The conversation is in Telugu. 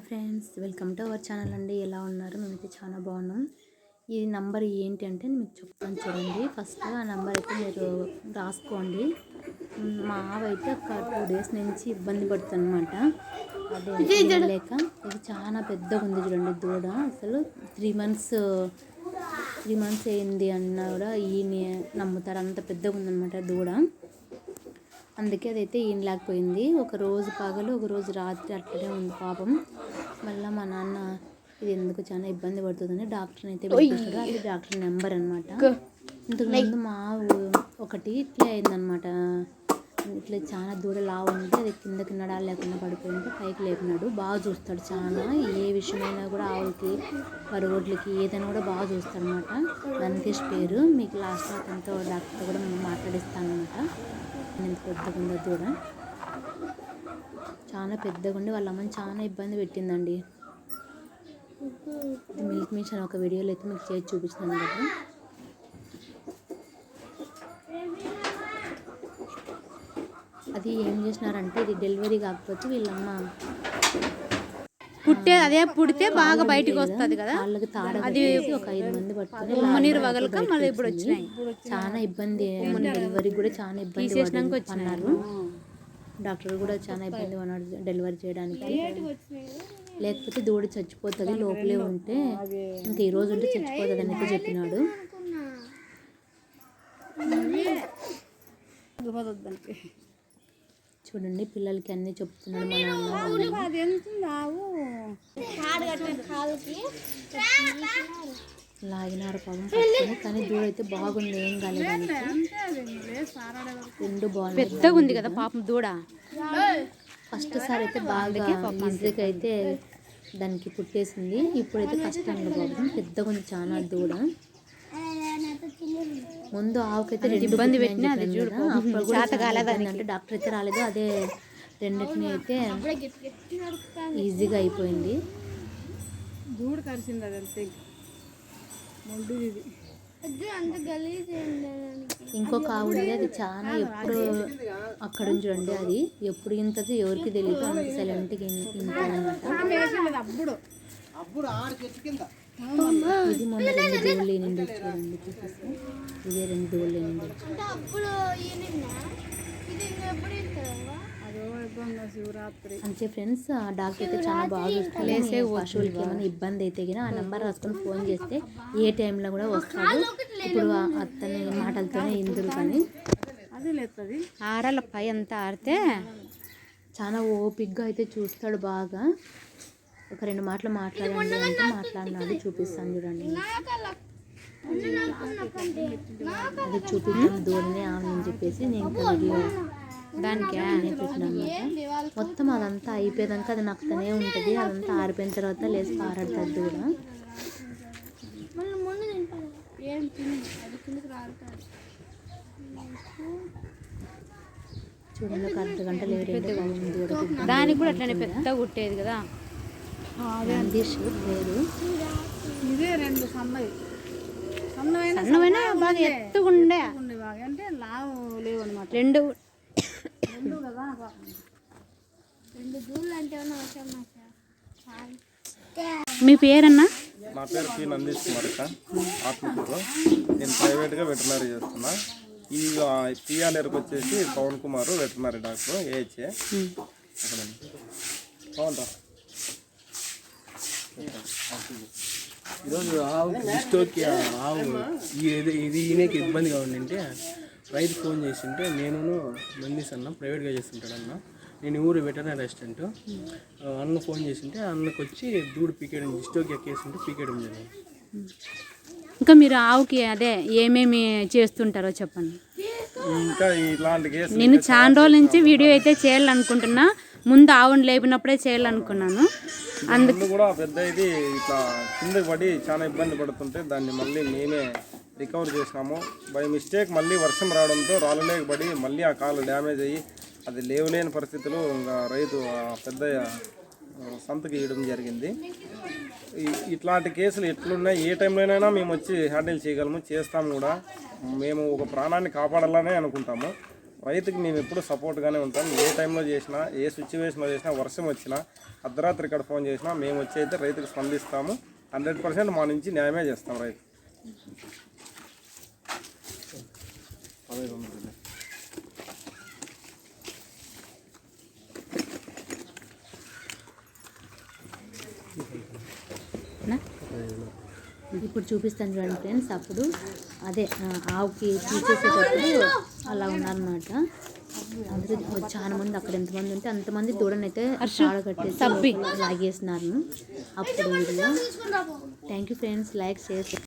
Hi friends welcome to our channel అండి. ఎలా ఉన్నారు? మేమైతే చాలా బాగున్నాం. ఈ నంబర్ ఏంటి అంటే మీకు చెప్తాను చూడండి. ఫస్ట్ ఆ నెంబర్ అయితే మీరు రాసుకోండి. మ్, మా ఆవ అయితే ఒక టూ డేస్ నుంచి ఇబ్బంది పడుతుందన్నమాట. అదే లేక ఇది చాలా పెద్దగా ఉంది చూడండి దూడ. అసలు త్రీ మంత్స్ త్రీ మంత్స్ అయింది అన్నా కూడా ఈయన నమ్ముతారు. అంత పెద్దగా ఉందన్నమాట దూడ. అందుకే అదైతే ఈయన లేకపోయింది ఒక రోజు పగలు ఒక రోజు రాత్రి అట్లనే ఉంది పాపం. మళ్ళీ మా నాన్న ఇది ఎందుకు చాలా ఇబ్బంది పడుతుందని డాక్టర్ని అయితే పిలిపించాడు అది డాక్టర్ నెంబర్ అనమాట ఇంతకు ముందు మా ఒకటి ఇట్లా అయిందనమాట ఇట్లా చాలా దూడ లావు ఉంది అది కిందకి నడాలు లేకుండా పడిపోయింటే పైకి లేపినాడు. బాగా చూస్తాడు చాలా. ఏ విషయమైనా కూడా ఆవులకి పరుగుడ్లకి ఏదైనా కూడా బాగా చూస్తాడు అనమాట నందీష్ పేరు. మీకు లాస్ట్ అతనితో డాక్టర్ కూడా మాట్లాడిస్తాను అనమాట ఎంత పెద్దగా ఉందో దూడ చాలా పెద్దగా ఉండి వాళ్ళ అమ్మని చాలా ఇబ్బంది పెట్టిందండి. మిల్క్ మిషన్ ఒక వీడియోలో అయితే మీకు చేసి చూపించినాను కదా. అది ఏం చేసినారంటే ఇది డెలివరీ కాకపోతే వీళ్ళమ్మ పుట్టే అదే పుడితే బాగా బయటికి వస్తుంది కదా. వాళ్ళకి తాడ కట్టేసి ఒక ఐదు మంది పట్టుకొని లారీలో వగలక మళ్ళీ ఇప్పుడు వచ్చింది. చాలా ఇబ్బంది డెలివరీ కూడా చాలా ఇబ్బంది పన్నారు డాక్టర్ కూడా చాలా ఇబ్బంది పడినాడు డెలివరీ చేయడానికి. లేకపోతే దూడ చచ్చిపోతుంది లోపలే ఉంటే ఇంకా ఈ రోజు ఉంటే చచ్చిపోతుంది అని చెప్పినాడు. చూడండి పిల్లలకి అన్ని చెప్తున్నాడు లాగినారు పాపం పట్టుకొని కానీ దూడ అయితే బాగుంది ఏం కాలేదు రెండు బాగుంది పెద్దగా ఉంది కదా పాపం దూడ. ఫస్ట్ సారి అయితే బాగా ఈజీగా అయితే దానికి పుట్టేసింది. ఇప్పుడైతే కష్టంగా పాపం పెద్దగా ఉంది చాలా దూడ. ముందు ఆవుకైతే రెండు ఇబ్బంది పెట్టినా అది చూడు అప్పుడు అంటే డాక్టర్ అయితే రాలేదు అదే రెండింటిని అయితే ఈజీగా అయిపోయింది. దూడ కరిసింది అది అంతే ఇది ఇంకొక ఆవు ఉంది అది చాలా ఎప్పుడు అక్కడ చూడండి అది. ఎప్పుడు ఇంతది ఎవరికి తెలియదు అంత సైలెంట్గా ఇంతదన్నమాట. అప్పుడు. ఇది మొన్న రెండు దోళ్ళు ఎనిమిది చూడండి చూపిస్తే? ఇదే రెండు దోళ్ళు ఎనిమిది అంతే ఫ్రెండ్స్ ఆ డాక్టర్ అయితే చాలా బాగా చూస్తారు పశువులకి ఏమైనా ఇబ్బంది అయితే గిన ఆ నెంబర్ రాసుకొని ఫోన్ చేస్తే ఏ టైంలో కూడా వస్తాడు. ఇప్పుడు అతని మాటలతోనే ఇందురు కానీ ఆరాల పై అంతా ఆరితే చాలా ఓపిక్గా అయితే చూస్తాడు బాగా. ఒక రెండు మాటలు మాట్లాడండి అంటే మాట్లాడినాడు చూపిస్తాను చూడండి. అది చూపిస్తాను దూరమే అని చెప్పేసి నేను వీడియో దానికి పెట్టినాను మొత్తం అదంతా అయిపోయేదాకా అది నక్కుతూనే ఉంటుంది. అదంతా ఆరిపోయిన తర్వాత లేచి పారాడుతుంది కూడా చూడండి ఒక అర్ధ గంట లేట్ దానికి కూడా అట్లనే పెద్ద కుట్టేది కదా. ఇదే రెండు సన్నవి. సన్నమైన బాగా ఎత్తుకుండే బాగా. అంటే లావు లేవు అనమాట రెండు రెండు కదా మీ పేరన్నా? నా పేరు పి. నందీష్ కుమార్ అక్క. ఆత్మకూరు నేను ప్రైవేట్గా వెటర్నరీ చేస్తున్నా. ఈ పిఆర్ఆర్కి వచ్చేసి Pavan Kumar veterinary doctor AHA Pavan రా. ఈరోజు ఆవు ఆవు ఇది ఇది ఈయనకి ఇబ్బందిగా ఉండింటే రైతు ఫోన్ చేసింటే నేను నందీస్ అన్న ప్రైవేట్గా చేస్తుంటాడు అన్న నేను ఊరు వెటర్నరీ అసిస్టెంట్. అన్న ఫోన్ చేసింటే అన్నకు వచ్చి దూడు పీకేయడం డిస్టోకి కేసు ఉంటే పీకేయడం జరిగింది. ఇంకా మీరు ఆవుకి అదే ఏమేమి చేస్తుంటారో చెప్పండి. ఇంకా ఇలాంటి కేసు నేను చాలా రోజుల నుంచి వీడియో అయితే చేయాలనుకుంటున్నా. ముందు ఆవును లేపినప్పుడే చేయాలనుకున్నాను. అందుకు కూడా పెద్ద ఇది ఇట్లా కిందకి పడి చాలా ఇబ్బంది పడుతుంటే దాన్ని మళ్ళీ మేమే రికవర్ చేసినాము. బై మిస్టేక్ మళ్ళీ వర్షం రావడంతో రాళ్ళలేక పడి మళ్ళీ ఆ కాలు డ్యామేజ్ అయ్యి అది లేవలేని పరిస్థితిలో ఇంకా రైతు పెద్ద సంతకి ఇవ్వడం జరిగింది. ఇట్లాంటి కేసులు ఎట్లున్నాయి ఏ టైంలోనైనా మేము వచ్చి హ్యాండిల్ చేయగలము చేస్తాము కూడా. మేము ఒక ప్రాణాన్ని కాపాడాలనే అనుకుంటాము. రైతుకి మేము ఎప్పుడు సపోర్ట్గానే ఉంటాం. ఏ టైంలో చేసినా ఏ సిచ్యువేషన్లో చేసినా వర్షం వచ్చినా అర్ధరాత్రి ఇక్కడ ఫోన్ చేసినా మేము వచ్చి అయితే రైతుకు స్పందిస్తాము. హండ్రెడ్ పర్సెంట్ మా నుంచి న్యాయమే చేస్తాం రైతు. నా? ఇప్పుడు చూపిస్తాను చూడండి ఫ్రెండ్స్. అప్పుడు అదే ఆవుకి తీసేసేటప్పుడు అలా ఉన్నారనమాట అందరూ చాలా మంది అక్కడ ఎంతమంది ఉంటే అంతమంది దూడనైతే తాళ కట్టేసి లాగేసినారు. అప్పుడు థ్యాంక్ యూ ఫ్రెండ్స్ లైక్ చేసి